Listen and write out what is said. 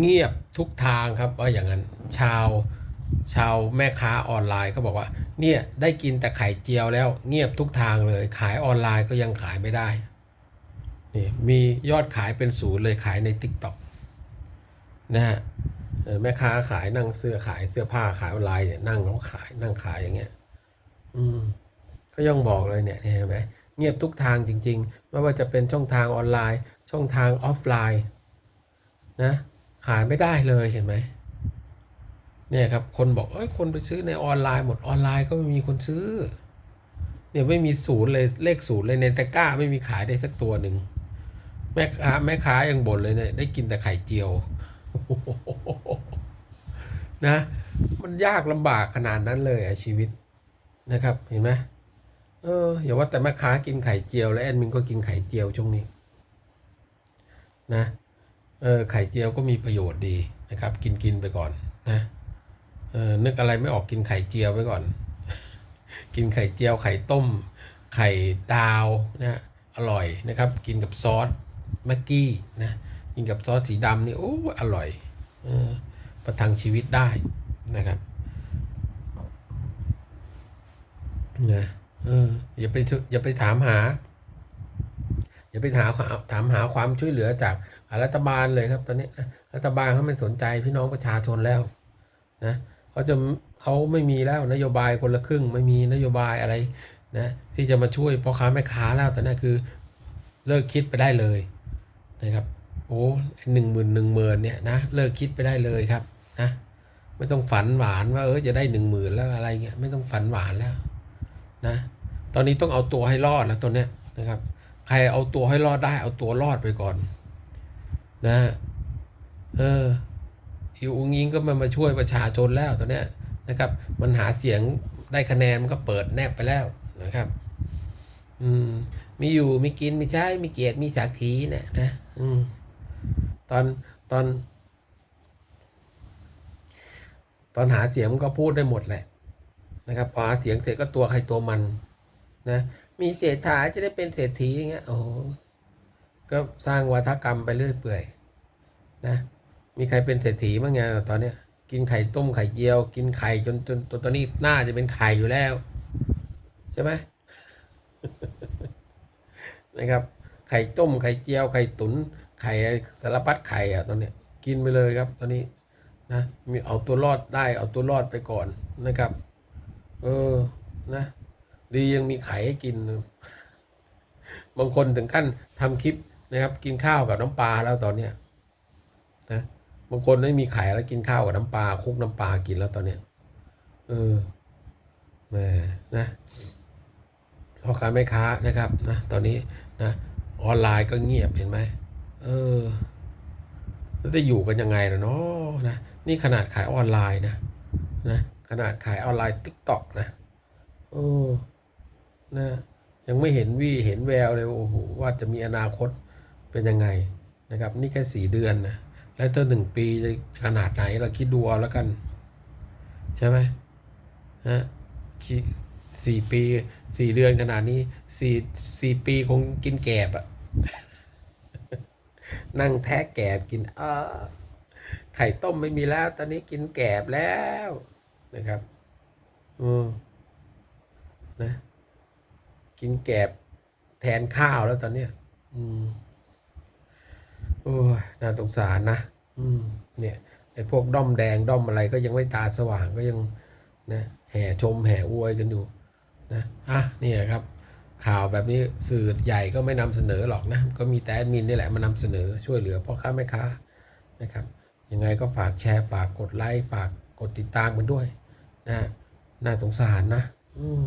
เงียบทุกทางครับว่าอย่างนั้นชาวชาวแม่ค้าออนไลน์ก็บอกว่า เนี่ยได้กินแต่ไข่เจียวแล้วเงียบทุกทางเลย ขายออนไลน์ก็ยังขายไม่ได้นี่มียอดขายเป็นศูนย์เลยขายใน t ิ k t o k นะฮะแม่ค้าขายนั่งเสื้อขายเสื้อผ้าขายออนไลน์เนี่ยนั่งเขาขายนั่งขายอย่างเงี้ย อืมก็ยังบอกเลยเนี่ยเห็นไหมเงียบทุกทางจริง ๆ ไม่ว่าจะเป็นช่องทางออนไลน์ ช่องทางออฟไลน์ นะ ขายไม่ได้เลยเห็นไหมเนี่ยครับคนบอกเอ้ยคนไปซื้อในออนไลน์หมดออนไลน์ก็ไม่มีคนซื้อเนี่ยไม่มีศูนย์เลยเลขศูนย์เลยในตะกร้าไม่มีขายได้สักตัวหนึ่งแม่ค้าแม่ค้ายังบ่นเลยเนี่ยได้กินแต่ไข่เจียวนะมันยากลำบากขนาดนั้นเลยอะชีวิตนะครับเห็นไหมเอออย่าว่าแต่แม่ค้ากินไข่เจียว แล้วแอดมินก็กินไข่เจียวช่วงนี้นะ เออไข่เจียวก็มีประโยชน์ดีนะครับ กินกินไปก่อนนะเออนึกอะไรไม่ออกกินไข่เจียวไปก่อน กินไข่เจียวไข่ต้ม ไข่ดาวนะอร่อยนะครับ กินกับซอสแม็กกี้นะกินกับซอสสีดำนี่โอ้อร่อยออประทังชีวิตได้นะครับนะเอออย่าไปสุอย่าไปถามหา อย่าไปถามถามหาความช่วยเหลือจากรัฐบาลเลยครับ ตอนนี้รัฐบาลเขาไม่สนใจพี่น้องประชาชนแล้วนะเขาจะเขาไม่มีแล้วนโยบายคนละครึ่ง ไม่มีนโยบายอะไรนะที่จะมาช่วยพ่อค้าแม่ค้าแล้วตอนนี้คือเลิกคิดไปได้เลยนะครับโอ้หนึ่งหมื่นหนึ่งหมื่นเนี่ยนะเลิกคิดไปได้เลยครับนะไม่ต้องฝันหวานว่าเออจะได้หนึ่งหมื่นแล้วอะไรเงี้ยไม่ต้องฝันหวานแล้วนะตอนนี้ต้องเอาตัวให้รอดแล้วตัวเนี้ยนะครับ ใครเอาตัวให้รอดได้ เอาตัวรอดไปก่อน นะเอออิวอุงยิงก็มามาช่วยประชาชนแล้วตัวเนี้ยนะครับ มันหาเสียงได้คะแนนมันก็เปิดแนบไปแล้วนะครับ อืม มีอยู่มีกินมีใช้มีเกียรติมีศักดิ์ศรีเนี่ยนะ อืม ตอนตอน ตอนหาเสียงมันก็พูดได้หมดแหละ นะครับพอหาเสียงเสร็จก็ตัวใครตัวมัน นะมีเศรษฐาจะได้เป็นเศรษฐีอย่างเงี้ยโอ้โหก็สร้างวัฒกรรมไปเรื่อยเปื่อยนะมีใครเป็นเศรษฐีบ้างไงตอนเนี้ยกินไข่ต้มไข่เจียว กินไข่จนจนตอนนี้หน้าจะเป็นไข่อยู่แล้วใช่ไหมนะครับไข่ต้มไข่เจียวไข่ตุนไข่สารพัดไข่อะตอนเนี้ยกินไปเลยครับ ตอนนี้นะมีเอาตัวรอดได้เอาตัวรอดไปก่อนนะครับ เออนะ ดียังมีไข่ให้กิน บางคนถึงขั้นทำคลิปนะครับ กินข้าวกับน้ำปลาแล้วตอนเนี้ยนะบางคนไม่มีไข่แล้วกินข้าวกับน้ำปลาคุกน้ำปลากินแล้วตอนเนี้ยเออแหมนะพ่อค้าแม่ค้านะครับนะตอนนี้นะออนไลน์ก็เงียบเห็นไหมเออแล้วจะอยู่กันยังไงล่ะเนาะนะนี่ขนาดขายออนไลน์นะนะขนาดขายออนไลน์ติ๊กต็อกนะ โอ้ นะยังไม่เห็นวี่เห็นแววเลยโอ้โหว่าจะมีอนาคตเป็นยังไงนะครับนี่แค่สี่เดือนนะแล้วถ้าหนึ่งปีจะขนาดไหนเราคิดดูเอาแล้วกัน ใช่ไหมฮะสี่ปีสี่เดือนขนาดนี้สี่สี่ปีคงกินแกบอะนั่งแทะแกบกินเออไข่ต้มไม่มีแล้ว ตอนนี้กินแกบแล้วนะครับอืมนะ กินแกบแทนข้าวแล้วตอนเนี้ย อืม โอ้ยน่าสงสารนะ อืม เนี่ยไอ้พวกด้อมแดงด้อมอะไรก็ยังไม่ตาสว่างก็ยังนะแห่ชมแห่อวยกันอยู่นะอะเนี่ยครับ ข่าวแบบนี้สื่อใหญ่ก็ไม่นำเสนอหรอกนะก็มีแต่แอดมินนี่แหละมานำเสนอช่วยเหลือพ่อค้าแม่ค้านะครับยังไงก็ฝากแชร์ฝากกดไลค์ฝากกดติดตามกันด้วยนะน่าสงสารนะ อืม